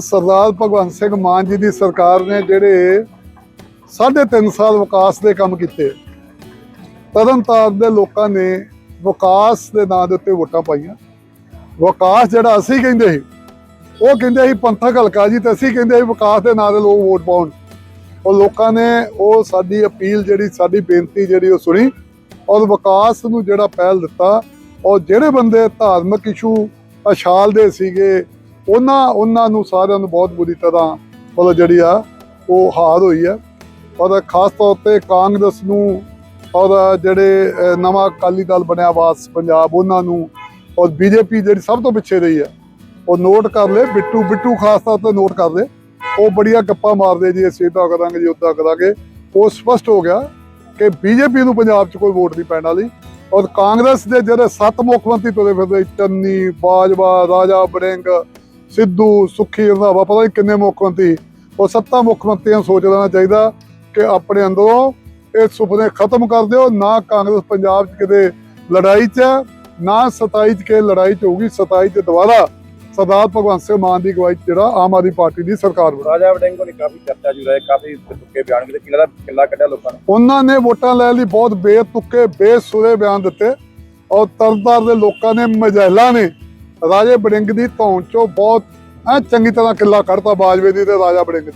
ਸਰਦਾਰ ਭਗਵੰਤ ਸਿੰਘ ਮਾਨ ਜੀ ਦੀ ਸਰਕਾਰ ਨੇ ਜਿਹੜੇ ਸਾਢੇ ਤਿੰਨ ਸਾਲ ਵਿਕਾਸ ਦੇ ਕੰਮ ਕੀਤੇ। ਤਰਨਤਾਰਨ ਦੇ ਲੋਕਾਂ ਨੇ ਵਿਕਾਸ ਦੇ ਨਾਂ ਦੇ ਉੱਤੇ ਵੋਟਾਂ ਪਾਈਆਂ। ਵਿਕਾਸ ਜਿਹੜਾ ਅਸੀਂ ਕਹਿੰਦੇ ਸੀ, ਉਹ ਕਹਿੰਦੇ ਸੀ ਪੰਥਕ ਹਲਕਾ ਜੀ ਤੇ ਅਸੀਂ ਕਹਿੰਦੇ ਸੀ ਵਿਕਾਸ ਦੇ ਨਾਂ ਦੇ ਲੋਕ ਵੋਟ ਪਾਉਣ। ਉਹ ਲੋਕਾਂ ਨੇ ਉਹ ਸਾਡੀ ਅਪੀਲ ਜਿਹੜੀ, ਸਾਡੀ ਬੇਨਤੀ ਜਿਹੜੀ ਉਹ ਸੁਣੀ ਔਰ ਵਿਕਾਸ ਨੂੰ ਜਿਹੜਾ ਪਹਿਲ ਦਿੱਤਾ। ਔਰ ਜਿਹੜੇ ਬੰਦੇ ਧਾਰਮਿਕ ਇਸ਼ੂ, ਅਛਾਲ ਦੇ ਸੀਗੇ ਉਹਨਾਂ ਉਹਨਾਂ ਨੂੰ ਸਾਰਿਆਂ ਨੂੰ ਬਹੁਤ ਬੁਰੀ ਤਰ੍ਹਾਂ ਮਤਲਬ ਜਿਹੜੀ ਆ ਉਹ ਹਾਰ ਹੋਈ ਹੈ। ਔਰ ਖਾਸ ਤੌਰ ਤੇ ਕਾਂਗਰਸ ਨੂੰ ਔਰ ਜਿਹੜੇ ਨਵਾਂ ਅਕਾਲੀ ਦਲ ਬਣਿਆ ਵਾਸ ਪੰਜਾਬ, ਉਹਨਾਂ ਨੂੰ ਔਰ ਬੀਜੇਪੀ ਜਿਹੜੀ ਸਭ ਤੋਂ ਪਿੱਛੇ ਰਹੀ ਹੈ, ਉਹ ਨੋਟ ਕਰ ਲੈ ਬਿੱਟੂ ਬਿੱਟੂ ਖਾਸ ਤੌਰ ਤੇ ਨੋਟ ਕਰ ਲੈ ਉਹ ਬੜੀਆਂ ਗੱਪਾਂ ਮਾਰਦੇ ਜੀ, ਅਸੀਂ ਇਦਾਂ ਕਰਾਂਗੇ ਜੀ ਉਦਾਂ ਕਰਾਂਗੇ। ਉਹ ਸਪਸ਼ਟ ਹੋ ਗਿਆ ਕਿ ਬੀਜੇਪੀ ਨੂੰ ਪੰਜਾਬ 'ਚ ਕੋਈ ਵੋਟ ਨਹੀਂ ਪੈਣ ਵਾਲੀ। ਔਰ ਕਾਂਗਰਸ ਦੇ ਜਿਹੜੇ ਸੱਤ ਮੁੱਖ ਮੰਤਰੀ ਤੁਰੇ ਫਿਰਦੇ, ਚੰਨੀ, ਬਾਜਵਾ, ਰਾਜਾ ਬੜਿੰਗ ਸਿੱਧੂ ਸੁਖੀ ਰੰਧਾਵਾ ਪਤਾ ਨਹੀਂ ਕਿੰਨੇ ਮੁੱਖ ਮੰਤਰੀ। ਉਹ ਸੱਤਾ ਮੁੱਖ ਮੰਤਰੀਆਂ ਸੋਚ ਲੈਣਾ ਚਾਹੀਦਾ ਕਿ ਆਪਣੇ ਅੰਦਰੋਂ ਇਹ ਸੁਪਨੇ ਖਤਮ ਕਰ ਦਿਓ। ਨਾ ਕਾਂਗਰਸ ਪੰਜਾਬ 'ਚ ਕਿਤੇ ਲੜਾਈ 'ਚ ਹੈ, ਨਾ 27 'ਚ ਕਿ ਲੜਾਈ 'ਚ ਹੋਊਗੀ। 27 'ਚ ਦੁਬਾਰਾ ਸਰਦਾਰ ਭਗਵੰਤ ਸਿੰਘ ਮਾਨ ਦੀ ਅਗਵਾਈ ਜਿਹੜਾ ਆਮ ਆਦਮੀ ਪਾਰਟੀ ਦੀ ਸਰਕਾਰ ਬਣੀ। ਰਾਜਾ ਵੜਿੰਗ ਨੇ ਕਾਫੀ ਚਰਚਾ ਜੁ ਰਹੇ ਕਾਫੀ ਤੁੱਕੇ ਬਿਆਨ ਕੀਤੇ। ਕਿਲਾ ਦਾ ਕਿੱਲਾ ਕੱਢਿਆ ਲੋਕਾਂ ਨੇ? ਉਹਨਾਂ ਨੇ ਵੋਟਾਂ ਲੈਣ ਲਈ ਬਹੁਤ ਬੇਤੁਕੇ ਬੇਸੁਰੇ ਬਿਆਨ ਦਿੱਤੇ ਔਰ ਤਰਨਤਾਰਨ ਦੇ ਲੋਕਾਂ ਨੇ ਮਜੈਲਾ ਨੇ ਰਾਜੇ ਬੜਿੰਗ ਦੀ ਧੌਣ ਚੋਂ ਬਹੁਤ ਐ ਚੰਗੀ ਤਰ੍ਹਾਂ ਕਿੱਲਾ ਕੱਢਤਾ ਬਾਜਵੇ ਦੀ ਤੇ ਰਾਜਾ ਬੜਿੰਗ ਦੀ।